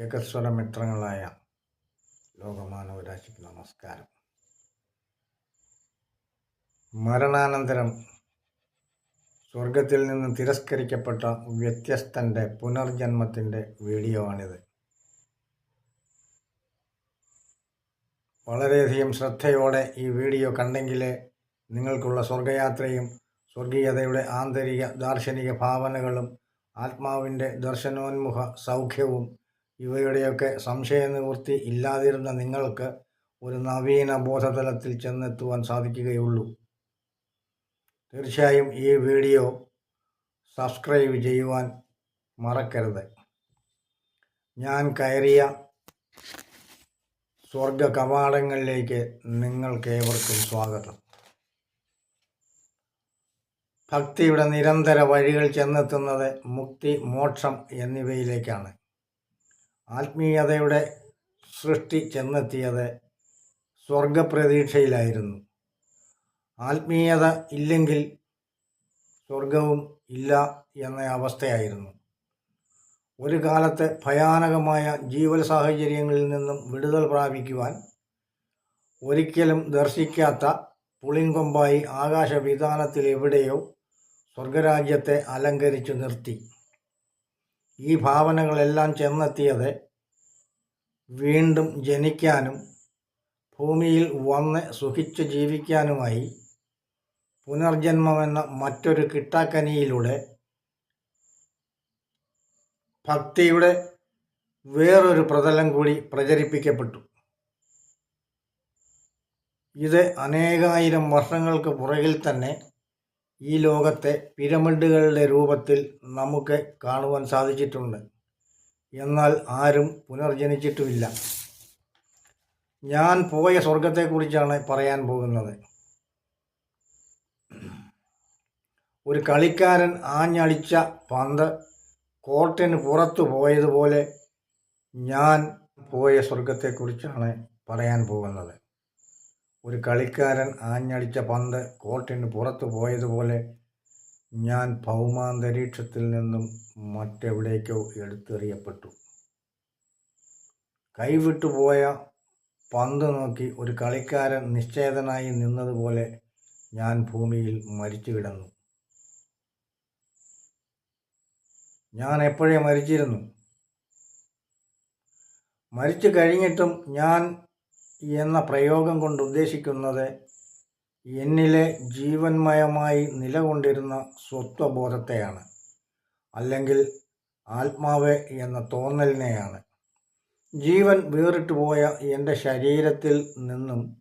ഏകസ്വര മിത്രങ്ങളായ ലോകമാനവരാശിക്ക് നമസ്കാരം. മരണാനന്തരം സ്വർഗത്തിൽ നിന്ന് തിരസ്കരിക്കപ്പെട്ട വ്യത്യസ്തന്റെ പുനർജന്മത്തിന്റെ വീഡിയോ ആണിത് വളരെയധികം ശ്രദ്ധയോടെ ഈ വീഡിയോ കണ്ടെങ്കിലേ നിങ്ങൾക്കുള്ള സ്വർഗയാത്രയും സ്വർഗീയതയുടെ ആന്തരിക ദാർശനിക ഭാവനകളും ആത്മാവിന്റെ ദർശനോന്മുഖ സൗഖ്യവും ഇവയുടെയൊക്കെ സംശയനിവൃത്തി ഇല്ലാതിരുന്ന നിങ്ങൾക്ക് ഒരു നവീന ബോധതലത്തിൽ ചെന്നെത്തുവാൻ സാധിക്കുകയുള്ളൂ. തീർച്ചയായും ഈ വീഡിയോ സബ്സ്ക്രൈബ് ചെയ്യുവാൻ മറക്കരുത്. ഞാൻ കയറിയ സ്വർഗ കവാടങ്ങളിലേക്ക് നിങ്ങൾക്കേവർക്കും സ്വാഗതം. ഭക്തിയുടെ നിരന്തര വഴികൾ ചെന്നെത്തുന്നത് മുക്തി മോക്ഷം എന്നിവയിലേക്കാണ്. ആത്മീയതയുടെ സൃഷ്ടി ചെന്നെത്തിയത് സ്വർഗപ്രതീക്ഷയിലായിരുന്നു. ആത്മീയത ഇല്ലെങ്കിൽ സ്വർഗവും ഇല്ല എന്ന അവസ്ഥയായിരുന്നു. ഒരു കാലത്തെ ഭയാനകമായ ജീവൽ സാഹചര്യങ്ങളിൽ നിന്നും വിടുതൽ പ്രാപിക്കുവാൻ ഒരിക്കലും ദർശിക്കാത്ത പുളിങ്കൊമ്പായി ആകാശവിധാനത്തിൽ എവിടെയോ സ്വർഗരാജ്യത്തെ അലങ്കരിച്ചു നിർത്തി. ഈ ഭാവനകളെല്ലാം ചെന്നെത്തിയത് വീണ്ടും ജനിക്കാനും ഭൂമിയിൽ വന്ന് സുഖിച്ച് ജീവിക്കാനുമായി പുനർജന്മമെന്ന മറ്റൊരു കിട്ടാക്കനിയിലൂടെ ഭക്തിയുടെ വേറൊരു പ്രതലം കൂടി പ്രചരിപ്പിക്കപ്പെട്ടു. ഇത് അനേകായിരം വർഷങ്ങൾക്ക് പുറകിൽ തന്നെ ഈ ലോകത്തെ പിരമിഡുകളുടെ രൂപത്തിൽ നമുക്ക് കാണുവാൻ സാധിച്ചിട്ടുണ്ട്. എന്നാൽ ആരും പുനർജനിച്ചിട്ടുമില്ല. ഞാൻ പോയ സ്വർഗത്തെക്കുറിച്ചാണ് പറയാൻ പോകുന്നത്. ഒരു കളിക്കാരൻ ആഞ്ഞടിച്ച പന്ത് കോർട്ടിന് പുറത്തു പോയതുപോലെ ഞാൻ പോയ സ്വർഗത്തെക്കുറിച്ചാണ് പറയാൻ പോകുന്നത്. ഒരു കളിക്കാരൻ ആഞ്ഞടിച്ച പന്ത് കോർട്ടിന് പുറത്തു പോയതുപോലെ ഞാൻ ഭൗമാന്തരീക്ഷത്തിൽ നിന്നും മറ്റെവിടേക്കോ എടുത്തെറിയപ്പെട്ടു. കൈവിട്ടുപോയ പന്ത് നോക്കി ഒരു കളിക്കാരൻ നിശ്ചേതനായി നിന്നതുപോലെ ഞാൻ ഭൂമിയിൽ മരിച്ചു കിടന്നു. ഞാൻ എപ്പോഴേ മരിച്ചിരുന്നു? മരിച്ചു കഴിഞ്ഞിട്ടും ഞാൻ എന്ന പ്രയോഗം കൊണ്ട് ഉദ്ദേശിക്കുന്നത് എന്നിലെ ജീവന്മയമായി നിലകൊണ്ടിരുന്ന സ്വത്വബോധത്തെയാണ് അല്ലെങ്കിൽ ആത്മാവ് എന്ന തോന്നലിനെയാണ്. ജീവൻ വേറിട്ട് പോയ എന്റെ ശരീരത്തിൽ നിന്നും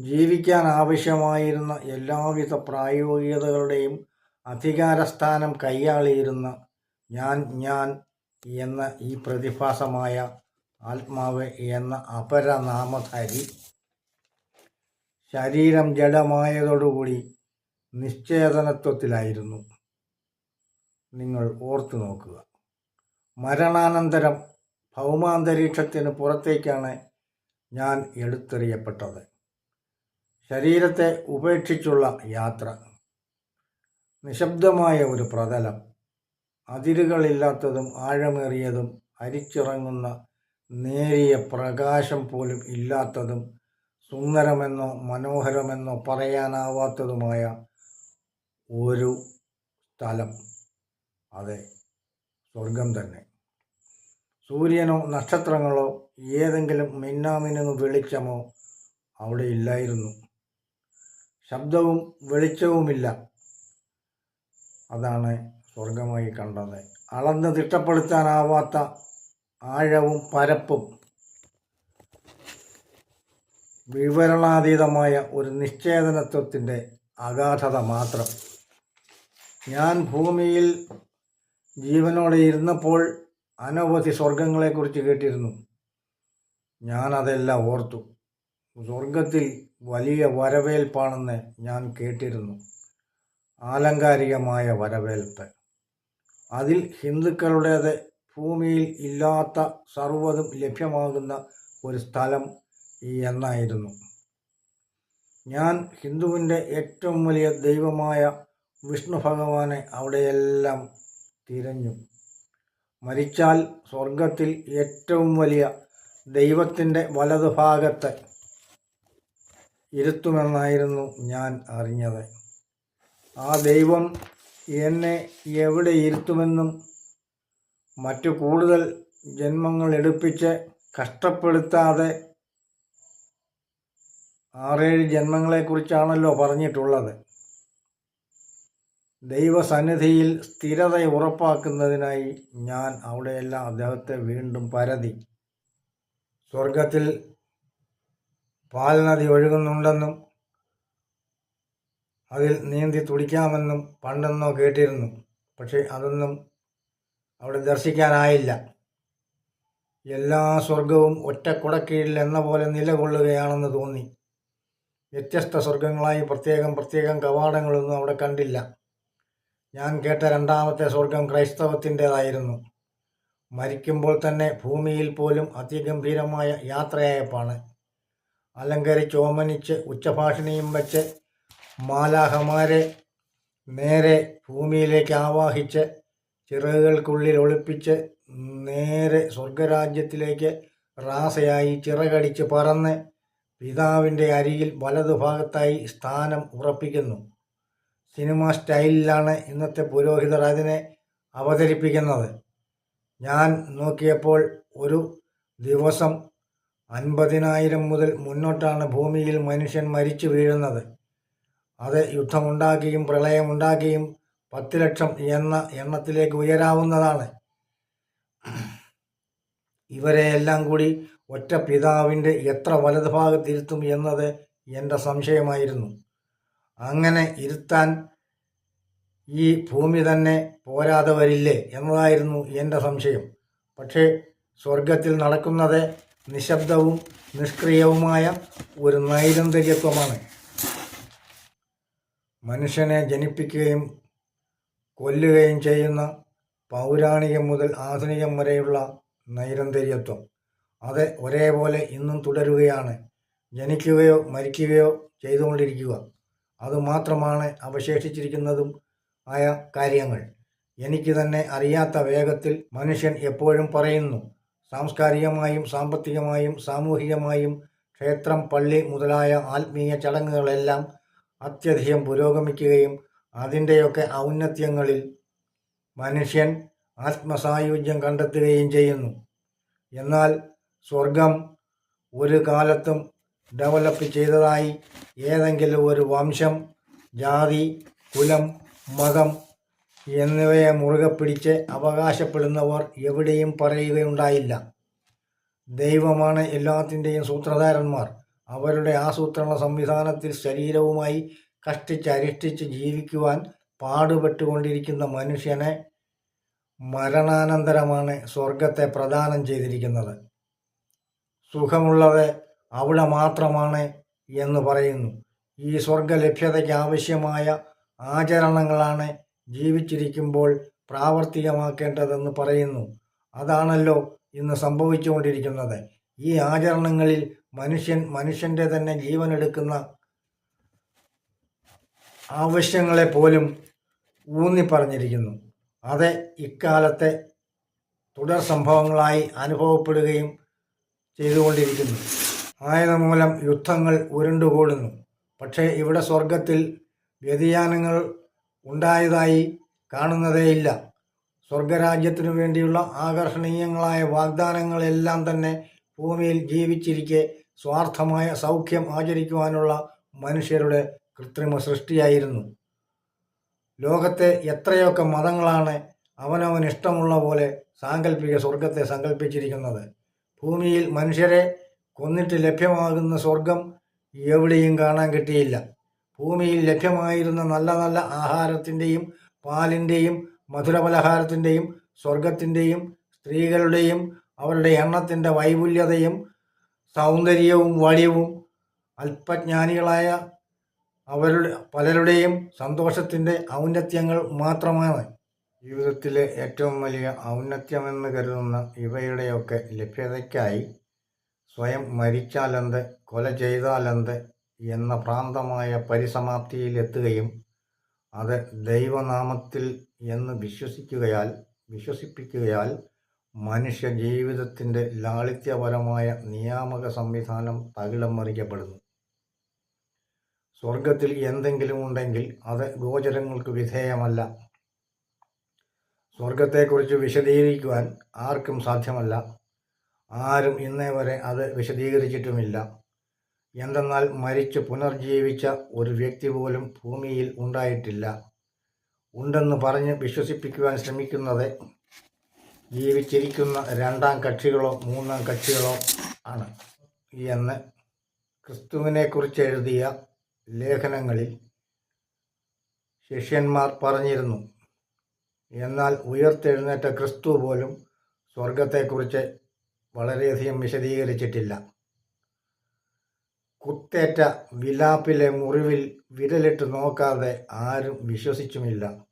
ജീവിക്കാൻ ആവശ്യമായിരുന്ന എല്ലാവിധ പ്രായോഗികതകളുടെയും അധികാരസ്ഥാനം കൈയാളിയിരുന്ന ഞാൻ ഞാൻ എന്ന ഈ പ്രതിഭാസമായ ആത്മാവ് എന്ന അപരനാമധാരി. ശരീരം ജഡമായതോടുകൂടി നിശ്ചേതനത്വത്തിലായിരുന്നു. നിങ്ങൾ ഓർത്തു നോക്കുക. മരണാനന്തരം ഭൗമാന്തരീക്ഷത്തിന് പുറത്തേക്കാണ് ഞാൻ എടുത്തെറിയപ്പെട്ടത്. ശരീരത്തെ ഉപേക്ഷിച്ചുള്ള യാത്ര. നിശബ്ദമായ ഒരു പ്രതലം. അതിരുകളില്ലാത്തതും ആഴമേറിയതും അരിച്ചിറങ്ങുന്ന നേരിയ പ്രകാശം പോലും ഇല്ലാത്തതും സുന്ദരമെന്നോ മനോഹരമെന്നോ പറയാനാവാത്തതുമായ ഒരു സ്ഥലം. അതെ സ്വർഗം തന്നെ. സൂര്യനോ നക്ഷത്രങ്ങളോ ഏതെങ്കിലും മിന്നാമിനുങ്ങ് വെളിച്ചമോ അവിടെ ഇല്ലായിരുന്നു. ശബ്ദവും വെളിച്ചവുമില്ല. അതാണ് സ്വർഗമായി കണ്ടത്. അളന്ന് തിട്ടപ്പെടുത്താനാവാത്ത ആഴവും പരപ്പും വിവരണാതീതമായ ഒരു നിശ്ചേതനത്വത്തിന്റെ അഗാധത മാത്രം. ഞാൻ ഭൂമിയിൽ ജീവനോടെ ഇരുന്നപ്പോൾ അനവധി സ്വർഗങ്ങളെക്കുറിച്ച് കേട്ടിരുന്നു. ഞാനതെല്ലാം ഓർത്തു. സ്വർഗത്തിൽ വലിയ വരവേൽപ്പാണെന്ന് ഞാൻ കേട്ടിരുന്നു. ആലങ്കാരികമായ വരവേൽപ്പ്. അതിൽ ഹിന്ദുക്കളുടേത് ഭൂമിയിൽ ഇല്ലാത്ത സർവതും ലഭ്യമാകുന്ന ഒരു സ്ഥലം എന്നായിരുന്നു. ഞാൻ ഹിന്ദുവിന്റെ ഏറ്റവും വലിയ ദൈവമായ വിഷ്ണു ഭഗവാനെ അവിടെയെല്ലാം തിരഞ്ഞു. മരിച്ചാൽ സ്വർഗത്തിൽ ഏറ്റവും വലിയ ദൈവത്തിന്റെ വലതുഭാഗത്ത് ഇരുത്തുമെന്നായിരുന്നു ഞാൻ അറിഞ്ഞത്. ആ ദൈവം എന്നെ എവിടെ ഇരുത്തുമെന്നും മറ്റു കൂടുതൽ ജന്മങ്ങൾ എടുപ്പിച്ച് കഷ്ടപ്പെടുത്താതെ ആറേഴ് ജന്മങ്ങളെക്കുറിച്ചാണല്ലോ പറഞ്ഞിട്ടുള്ളത്. ദൈവസന്നിധിയിൽ സ്ഥിരത ഉറപ്പാക്കുന്നതിനായി ഞാൻ അവിടെയെല്ലാം അദ്ദേഹത്തെ വീണ്ടും പരതി. സ്വർഗത്തിൽ പാൽനദി ഒഴുകുന്നുണ്ടെന്നും അതിൽ നീന്തി തുടിക്കാമെന്നും പണ്ടെന്നോ കേട്ടിരുന്നു. പക്ഷേ അതൊന്നും അവിടെ ദർശിക്കാനായില്ല. എല്ലാ സ്വർഗവും ഒറ്റ കുടക്കീഴിൽ എന്ന പോലെ നിലകൊള്ളുകയാണെന്ന് തോന്നി. വ്യത്യസ്ത സ്വർഗങ്ങളായി പ്രത്യേകം പ്രത്യേകം കവാടങ്ങളൊന്നും അവിടെ കണ്ടില്ല. ഞാൻ കേട്ട രണ്ടാമത്തെ സ്വർഗം ക്രൈസ്തവത്തിന്റെതായിരുന്നു. മരിക്കുമ്പോൾ തന്നെ ഭൂമിയിൽ പോലും അതിഗംഭീരമായ യാത്രയയപ്പാണ്. അലങ്കരിച്ച് ഓമനിച്ച് ഉച്ചഭാഷണിയും വെച്ച് മാലാഹമാരെ നേരെ ഭൂമിയിലേക്ക് ആവാഹിച്ച് ചിറകുകൾക്കുള്ളിൽ ഒളിപ്പിച്ച് നേരെ സ്വർഗരാജ്യത്തിലേക്ക് റാസയായി ചിറകടിച്ച് പറന്ന് പിതാവിന്റെ അരിയിൽ വലതുഭാഗത്തായി സ്ഥാനം ഉറപ്പിക്കുന്നു. സിനിമ സ്റ്റൈലിലാണ് ഇന്നത്തെ പുരോഹിതർ അതിനെ അവതരിപ്പിക്കുന്നത്. ഞാൻ നോക്കിയപ്പോൾ ഒരു ദിവസം അൻപതിനായിരം മുതൽ മുന്നോട്ടാണ് ഭൂമിയിൽ മനുഷ്യൻ മരിച്ചു വീഴുന്നത്. അത് യുദ്ധമുണ്ടാക്കിയും പ്രളയമുണ്ടാക്കിയും പത്ത് ലക്ഷം എന്ന എണ്ണത്തിലേക്ക് ഉയരാവുന്നതാണ്. ഇവരെ എല്ലാം കൂടി ഒറ്റ പിതാവിന്റെ എത്ര വലതുഭാഗത്തിരുത്തും എന്നത് എന്റെ സംശയമായിരുന്നു. അങ്ങനെ ഇരുത്താൻ ഈ ഭൂമി തന്നെ പോരാതെ വരില്ലേ എന്നതായിരുന്നു എന്റെ സംശയം. പക്ഷേ സ്വർഗത്തിൽ നടക്കുന്നത് നിശബ്ദവും നിഷ്ക്രിയവുമായ ഒരു നൈരന്തര്യത്വമാണ്. മനുഷ്യനെ ജനിപ്പിക്കുകയും കൊല്ലുകയും ചെയ്യുന്ന പൗരാണികം മുതൽ ആധുനികം വരെയുള്ള നൈരന്തര്യത്വം. അത് ഒരേപോലെ ഇന്നും തുടരുകയാണ്. ജനിക്കുകയോ മരിക്കുകയോ ചെയ്തുകൊണ്ടിരിക്കുക. അതുമാത്രമാണ് അവശേഷിച്ചിരിക്കുന്നതും ആയ കാര്യങ്ങൾ. എനിക്ക് തന്നെ അറിയാത്ത വേഗത്തിൽ മനുഷ്യൻ എപ്പോഴും പറയുന്നു സാംസ്കാരികമായും സാമ്പത്തികമായും സാമൂഹികമായും ക്ഷേത്രം പള്ളി മുതലായ ആത്മീയ ചടങ്ങുകളെല്ലാം അത്യധികം പുരോഗമിക്കുകയും അതിന്റെയൊക്കെ ഔന്നത്യങ്ങളിൽ മനുഷ്യൻ ആത്മസായുജ്യം കണ്ടെത്തുകയും ചെയ്യുന്നു. എന്നാൽ സ്വർഗം ഒരു കാലത്തും ഡെവലപ്പ് ചെയ്തതായി ഏതെങ്കിലും ഒരു വംശം ജാതി കുലം മതം എന്നിവയെ മുറുകെ പിടിച്ച് അവകാശപ്പെടുന്നവർ എവിടെയും പറയുകയുണ്ടായില്ല. ദൈവമാണ് എല്ലാത്തിന്റെയും സൂത്രധാരന്മാർ. അവരുടെ ആസൂത്രണ സംവിധാനത്തിൽ ശരീരവുമായി കഷ്ടിച്ചരിഷ്ടിച്ച് ജീവിക്കുവാൻ പാടുപെട്ടുകൊണ്ടിരിക്കുന്ന മനുഷ്യനെ മരണാനന്തരമാണ് സ്വർഗത്തെ പ്രദാനം ചെയ്തിരിക്കുന്നത്. സുഖമുള്ളത് അവിടെ മാത്രമാണ് എന്ന് പറയുന്നു. ഈ സ്വർഗ ലഭ്യതയ്ക്ക് ആവശ്യമായ ആചരണങ്ങളാണ് ജീവിച്ചിരിക്കുമ്പോൾ പ്രാവർത്തികമാക്കേണ്ടതെന്ന് പറയുന്നു. അതാണല്ലോ ഇന്ന് സംഭവിച്ചുകൊണ്ടിരിക്കുന്നത്. ഈ ആചരണങ്ങളിൽ മനുഷ്യൻ മനുഷ്യന്റെ തന്നെ ജീവനെടുക്കുന്ന ആവശ്യങ്ങളെ പോലും ഊന്നി പറഞ്ഞിരിക്കുന്നു അത് ഇക്കാലത്തെ തുടർ സംഭവങ്ങളായി അനുഭവപ്പെടുകയും ചെയ്തുകൊണ്ടിരിക്കുന്നു. ആയതുമൂലം യുദ്ധങ്ങൾ ഉരുണ്ടുകൂടുന്നു. പക്ഷേ ഇവിടെ സ്വർഗത്തിൽ വ്യതിയാനങ്ങൾ ഉണ്ടായതായി കാണുന്നതേയില്ല. സ്വർഗരാജ്യത്തിനു വേണ്ടിയുള്ള ആകർഷണീയങ്ങളായ വാഗ്ദാനങ്ങളെല്ലാം തന്നെ ഭൂമിയിൽ ജീവിച്ചിരിക്കെ സ്വാർത്ഥമായ സൗഖ്യം ആചരിക്കുവാനുള്ള മനുഷ്യരുടെ കൃത്രിമ സൃഷ്ടിയായിരുന്നു ലോകത്തെ എത്രയൊക്കെ മതങ്ങളാണ് അവനവൻ ഇഷ്ടമുള്ള പോലെ സാങ്കല്പിക സ്വർഗത്തെ സങ്കല്പിച്ചിരിക്കുന്നത് ഭൂമിയിൽ മനുഷ്യരെ കൊന്നിട്ട് ലഭ്യമാകുന്ന സ്വർഗം എവിടെയും കാണാൻ കിട്ടിയില്ല. ഭൂമിയിൽ ലഭ്യമായിരുന്ന നല്ല നല്ല ആഹാരത്തിന്റെയും പാലിന്റെയും മധുരപലഹാരത്തിന്റെയും സ്വർഗത്തിന്റെയും സ്ത്രീകളുടെയും അവരുടെ എണ്ണത്തിന്റെ വൈപുല്യതയും സൗന്ദര്യവും വടിവും അല്പജ്ഞാനികളായ അവരുടെ പലരുടെയും സന്തോഷത്തിന്റെ ഔന്നത്യങ്ങൾ മാത്രമാണ് ജീവിതത്തിലെ ഏറ്റവും വലിയ ഔന്നത്യമെന്ന് കരുതുന്ന ഇവയുടെയൊക്കെ ലഭ്യതയ്ക്കായി സ്വയം മരിച്ചാലെന്ത് കൊല ചെയ്താലെന്ത് എന്ന ഭ്രാന്തമായ പരിസമാപ്തിയിലെത്തുകയും അത് ദൈവനാമത്തിൽ എന്ന് വിശ്വസിക്കുകയാൽ വിശ്വസിപ്പിക്കുകയാൽ മനുഷ്യ ജീവിതത്തിന്റെ ലാളിത്യപരമായ നിയാമക സംവിധാനം തകിടം മറിക്കപ്പെടുന്നു. സ്വർഗത്തിൽ എന്തെങ്കിലും ഉണ്ടെങ്കിൽ അത് ഗോചരങ്ങൾക്ക് വിധേയമല്ല. സ്വർഗത്തെക്കുറിച്ച് വിശദീകരിക്കുവാൻ ആർക്കും സാധ്യമല്ല. ആരും ഇന്നേ വരെ അത് വിശദീകരിച്ചിട്ടുമില്ല. എന്തെന്നാൽ മരിച്ചു പുനർജീവിച്ച ഒരു വ്യക്തി പോലും ഭൂമിയിൽ ഉണ്ടായിട്ടില്ല. ഉണ്ടെന്ന് പറഞ്ഞ് വിശ്വസിപ്പിക്കുവാൻ ശ്രമിക്കുന്നത് ജീവിച്ചിരിക്കുന്ന രണ്ടാം കക്ഷികളോ മൂന്നാം കക്ഷികളോ ആണ്. എന്ന് ക്രിസ്തുവിനെക്കുറിച്ച് എഴുതിയ ലേഖനങ്ങളിൽ ശിഷ്യന്മാർ പറഞ്ഞിരുന്നു എന്നാൽ ഉയർത്തെഴുന്നേറ്റ ക്രിസ്തു പോലും സ്വർഗത്തെക്കുറിച്ച് വളരെയധികം വിശദീകരിച്ചിട്ടില്ല. കുത്തേറ്റ വിലാപ്പിലെ മുറിവിൽ വിരലിട്ട് നോക്കാതെ ആരും വിശ്വസിച്ചുമില്ല.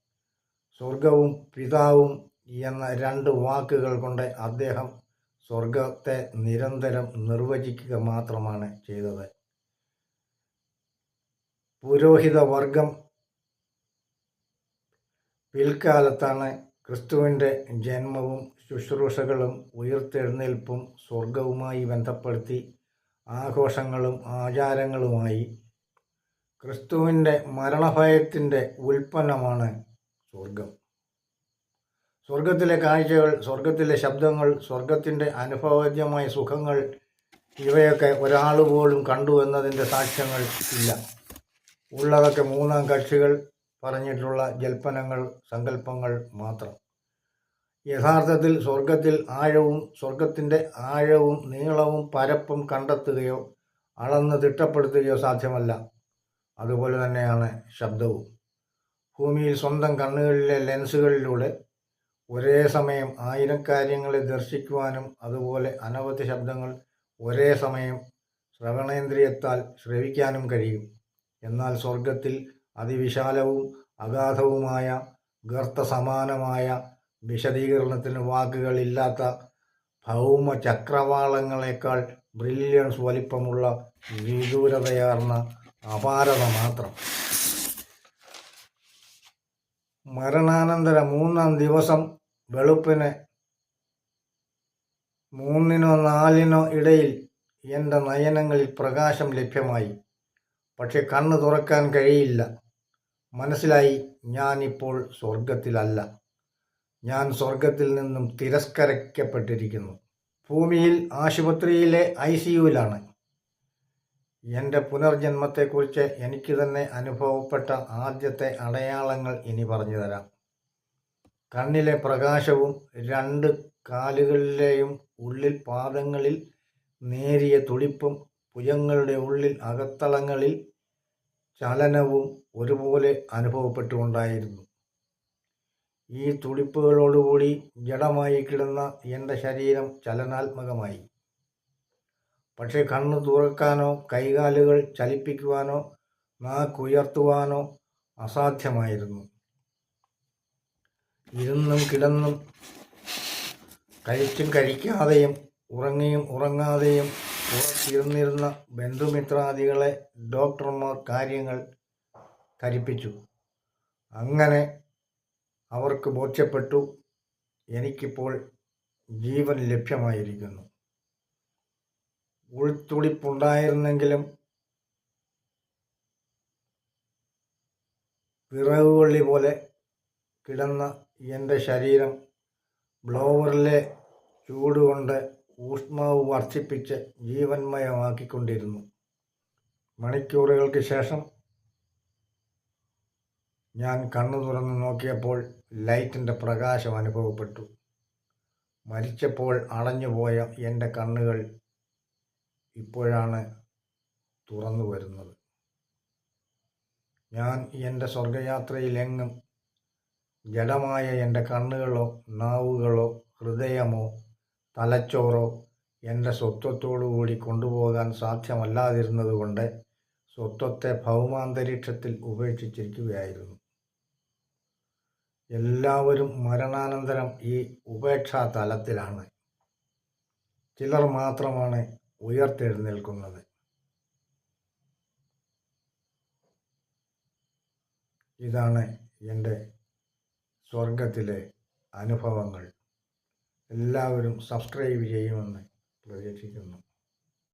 സ്വർഗവും പിതാവും എന്ന രണ്ട് വാക്കുകൾ കൊണ്ട് അദ്ദേഹം സ്വർഗത്തെ നിരന്തരം നിർവചിക്കുക മാത്രമാണ് ചെയ്തത്. പുരോഹിത വർഗം പിൽക്കാലത്താണ് ക്രിസ്തുവിന്റെ ജന്മവും ശുശ്രൂഷകളും ഉയർത്തെഴുന്നേൽപ്പും സ്വർഗവുമായി ബന്ധപ്പെടുത്തി ആഘോഷങ്ങളും ആചാരങ്ങളുമായി ക്രിസ്തുവിന്റെ മരണഭയത്തിന്റെ ഉൽപ്പന്നമാണ് സ്വർഗം സ്വർഗത്തിലെ കാഴ്ചകൾ സ്വർഗത്തിലെ ശബ്ദങ്ങൾ സ്വർഗത്തിന്റെ അനുഭവജ്യമായ സുഖങ്ങൾ ഇവയൊക്കെ ഒരാൾ പോലും കണ്ടു എന്നതിന്റെ സാക്ഷ്യങ്ങൾ ഇല്ല. ഉള്ളതൊക്കെ മൂന്നാം കക്ഷികൾ പറഞ്ഞിട്ടുള്ള ജൽപ്പനങ്ങൾ സങ്കല്പങ്ങൾ മാത്രം. യഥാർത്ഥത്തിൽ സ്വർഗത്തിൽ ആഴവും സ്വർഗത്തിന്റെ ആഴവും നീളവും പരപ്പും കണ്ടെത്തുകയോ അളന്ന് തിട്ടപ്പെടുത്തുകയോ സാധ്യമല്ല. അതുപോലെ തന്നെയാണ് ശബ്ദവും. ഭൂമിയിൽ സ്വന്തം കണ്ണുകളിലെ ലെൻസുകളിലൂടെ ഒരേ സമയം ആയിരം കാര്യങ്ങളെ ദർശിക്കുവാനും അതുപോലെ അനവധി ശബ്ദങ്ങൾ ഒരേ സമയം ശ്രവണേന്ദ്രിയത്താൽ ശ്രവിക്കാനും കഴിയും. എന്നാൽ സ്വർഗത്തിൽ അതിവിശാലവും അഗാധവുമായ ഗർത്തസമാനമായ വിശദീകരണത്തിന് വാക്കുകളില്ലാത്ത ഭൗമ ചക്രവാളങ്ങളെക്കാൾ ബ്രില്യൻസ് വലിപ്പമുള്ള വിദൂരതയാർന്ന അപാരത മാത്രം. മരണാനന്തര മൂന്നാം ദിവസം വെളുപ്പിന് മൂന്നിനോ നാലിനോ ഇടയിൽ എന്റെ നയനങ്ങളിൽ പ്രകാശം ലഭ്യമായി. പക്ഷെ കണ്ണ് തുറക്കാൻ കഴിയില്ല. മനസ്സിലായി ഞാനിപ്പോൾ സ്വർഗത്തിലല്ല ഞാൻ സ്വർഗത്തിൽ നിന്നും തിരസ്കരിക്കപ്പെട്ടിരിക്കുന്നു. ഭൂമിയിൽ ആശുപത്രിയിലെ ഐ സിയുവിലാണ് എന്റെ പുനർജന്മത്തെക്കുറിച്ച് എനിക്ക് തന്നെ അനുഭവപ്പെട്ട ആദ്യത്തെ അടയാളങ്ങൾ ഇനി പറഞ്ഞു തരാം. കണ്ണിലെ പ്രകാശവും രണ്ട് കാലുകളിലെയും ഉള്ളിൽ പാദങ്ങളിൽ നേരിയ തുടിപ്പും ഭുജങ്ങളുടെ ഉള്ളിൽ അകത്തളങ്ങളിൽ ചലനവും ഒരുപോലെ അനുഭവപ്പെട്ടുകൊണ്ടായിരുന്നു. ഈ തുടിപ്പുകളോടുകൂടി ജഡമായി കിടന്ന എന്റെ ശരീരം ചലനാത്മകമായി. പക്ഷേ കണ്ണു തുറക്കാനോ കൈകാലുകൾ ചലിപ്പിക്കുവാനോ നാക്കുയർത്തുവാനോ അസാധ്യമായിരുന്നു. ഇരുന്നും കിടന്നും കഴിച്ചും കഴിക്കാതെയും ഉറങ്ങിയും ഉറങ്ങാതെയും പുറത്തിരുന്നിരുന്ന ബന്ധുമിത്രാദികളെ ഡോക്ടർമാർ കാര്യങ്ങൾ ധരിപ്പിച്ചു. അങ്ങനെ അവർക്ക് ബോധ്യപ്പെട്ടു. എനിക്കിപ്പോൾ ജീവൻ ലഭ്യമായിരിക്കുന്നു. ഉൾത്തുടിപ്പുണ്ടായിരുന്നെങ്കിലും വിറകുവള്ളി പോലെ കിടന്ന എന്റെ ശരീരം ബ്ലോവറിലെ ചൂടുകൊണ്ട് ഊഷ്മാവ് വർദ്ധിപ്പിച്ച് ജീവന്മയമാക്കിക്കൊണ്ടിരുന്നു. മണിക്കൂറുകൾക്ക് ശേഷം ഞാൻ കണ്ണു തുറന്ന് നോക്കിയപ്പോൾ ലൈറ്റിന്റെ പ്രകാശം അനുഭവപ്പെട്ടു. മരിച്ചപ്പോൾ അടഞ്ഞുപോയ എന്റെ കണ്ണുകൾ ഇപ്പോഴാണ് തുറന്നു വരുന്നത്. ഞാൻ എന്റെ സ്വർഗയാത്രയിലെങ്ങും ജഡമായ എന്റെ കണ്ണുകളോ നാവുകളോ ഹൃദയമോ തലച്ചോറോ എന്റെ സ്വത്വത്തോടുകൂടി കൊണ്ടുപോകാൻ സാധ്യമല്ലാതിരുന്നതുകൊണ്ട് സ്വത്വത്തെ ഭൗമാന്തരീക്ഷത്തിൽ ഉപേക്ഷിച്ചിരിക്കുകയായിരുന്നു. എല്ലാവരും മരണാനന്തരം ഈ ഉപേക്ഷാ തലത്തിലാണ് ചിലർ മാത്രമാണ് ഉയർത്തെഴുന്നേൽക്കുന്നത്. ഇതാണ് എന്റെ സ്വർഗത്തിലെ അനുഭവങ്ങൾ. എല്ലാവരും സബ്സ്ക്രൈബ് ചെയ്യുമെന്ന് പ്രതീക്ഷിക്കുന്നു.